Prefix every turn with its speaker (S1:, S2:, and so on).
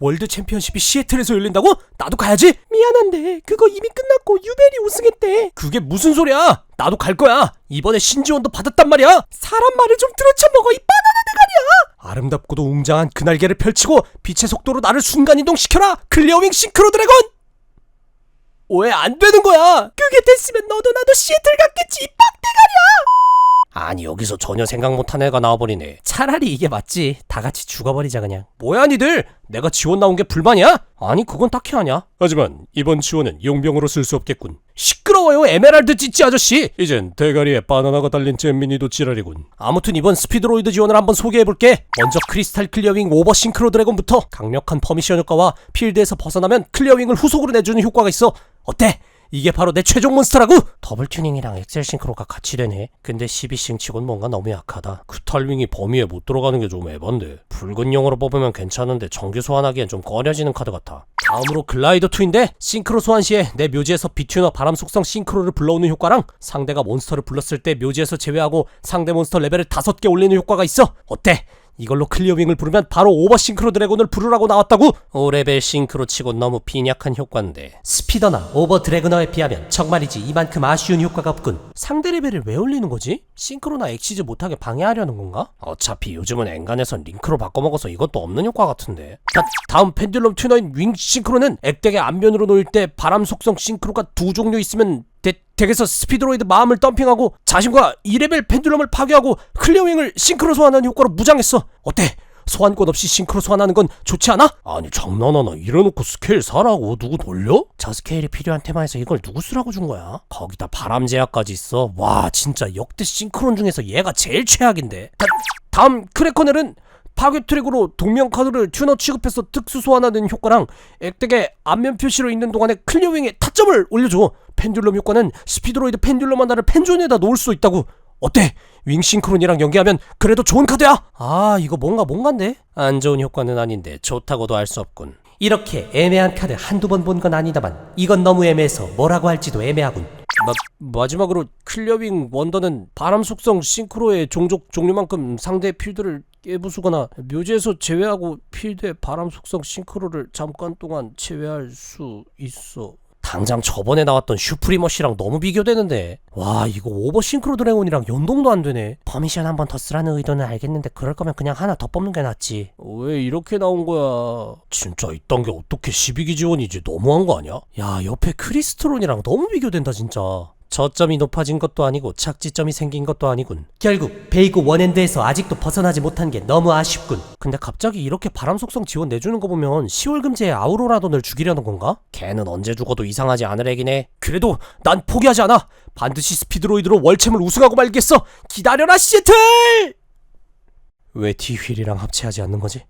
S1: 월드 챔피언십이 시애틀에서 열린다고? 나도 가야지. 미안한데 그거 이미 끝났고 유벨이 우승했대. 그게 무슨 소리야? 나도 갈 거야. 이번에 신지원도 받았단 말이야. 사람 말을 좀 들어쳐 먹어 이 바나나 대가리야. 아름답고도 웅장한 그 날개를 펼치고 빛의 속도로 나를 순간 이동시켜라. 클리어윙 싱크로 드래곤. 왜 안 되는 거야? 그게 됐으면 너도 나도 시애틀 갔겠지 이 빡대가리야. 아니 여기서 전혀 생각 못한 애가 나와버리네. 차라리 이게 맞지. 다 같이 죽어버리자 그냥. 뭐야 니들? 내가 지원 나온 게 불만이야? 아니 그건 딱히 아냐 하지만 이번 지원은 용병으로 쓸 수 없겠군. 시끄러워요 에메랄드 찌찌 아저씨! 이젠 대가리에 바나나가 달린 잼민이도 지랄이군. 아무튼 이번 스피드로이드 지원을 한번 소개해볼게. 먼저 크리스탈 클리어윙 오버 싱크로 드래곤부터 강력한 퍼미션 효과와 필드에서 벗어나면 클리어윙을 후속으로 내주는 효과가 있어. 어때? 이게 바로 내 최종 몬스터라고! 더블 튜닝이랑 엑셀 싱크로가 같이 되네. 근데 12싱 치곤 뭔가 너무 약하다. 그 탈윙이 범위에 못 들어가는 게좀 에반데. 붉은 용으로 뽑으면 괜찮은데 정규 소환하기엔 좀 꺼려지는 카드 같아. 다음으로 글라이더 2인데 싱크로 소환 시에 내 묘지에서 비튜너 바람 속성 싱크로를 불러오는 효과랑 상대가 몬스터를 불렀을 때 묘지에서 제외하고 상대 몬스터 레벨을 5개 올리는 효과가 있어. 어때? 이걸로 클리어윙을 부르면 바로 오버 싱크로 드래곤을 부르라고 나왔다고? 5레벨 싱크로 치고 너무 빈약한 효과인데 스피더나 오버 드래그너에 비하면 정말이지 이만큼 아쉬운 효과가 없군 상대 레벨을 왜 올리는 거지? 싱크로나 엑시즈 못하게 방해하려는 건가? 어차피 요즘은 엔간에선 링크로 바꿔먹어서 이것도 없는 효과 같은데 자, 다음 펜듈럼 튜너인 윙 싱크로는 액덱의 앞면으로 놓일 때 바람 속성 싱크로가 두 종류 있으면 대, 덱에서 스피드로이드 마음을 덤핑하고 자신과 2레벨 펜듈럼을 파괴하고 클리어윙을 싱크로 소환하는 효과로 무장했어 어때? 소환권 없이 싱크로 소환하는 건 좋지 않아? 아니 장난하나 이래놓고 스케일 사라고 누구 돌려? 저 스케일이 필요한 테마에서 이걸 누구 쓰라고 준 거야? 거기다 바람 제약까지 있어 와 진짜 역대 싱크론 중에서 얘가 제일 최악인데 다, 다음 크래커넬은 파괴 트랙으로 동명 카드를 튜너 취급해서 특수 소환하는 효과랑 액덱의 앞면 표시로 있는 동안에 클리어윙에 타점을 올려줘 펜듈럼 효과는 스피드로이드 펜듈럼 하나를 펜존에다 놓을 수 있다고 어때? 윙싱크론이랑 연계하면 그래도 좋은 카드야? 아 이거 뭔가 뭔가인데? 안 좋은 효과는 아닌데 좋다고도 할수 없군 이렇게 애매한 카드 한두 번 본 건 아니다만 이건 너무 애매해서 뭐라고 할지도 애매하군 마, 마지막으로 클리어윙 원더는 바람 속성 싱크로의 종족 종류만큼 상대 필드를 깨부수거나 묘지에서 제외하고 필드의 바람 속성 싱크로를 잠깐 동안 제외할 수 있어. 당장 저번에 나왔던 슈프리머시랑 너무 비교되는데. 와 이거 오버 싱크로 드래곤이랑 연동도 안 되네. 퍼미션 한 번 더 쓰라는 의도는 알겠는데 그럴 거면 그냥 하나 더 뽑는 게 낫지. 왜 이렇게 나온 거야? 진짜 이딴 게 어떻게 12기 지원이지? 너무한 거 아니야? 야 옆에 크리스트론이랑 너무 비교된다 진짜 저점이 높아진 것도 아니고 착지점이 생긴 것도 아니군. 결국 베이고 원엔드에서 아직도 벗어나지 못한 게 너무 아쉽군. 근데 갑자기 이렇게 바람 속성 지원 내주는 거 보면 10월 금제에 아우로라 돈을 죽이려는 건가? 걔는 언제 죽어도 이상하지 않을 애긴 해. 그래도 난 포기하지 않아. 반드시 스피드로이드로 월챔을 우승하고 말겠어. 기다려라 시애틀! 왜 T휠이랑 합체하지 않는 거지?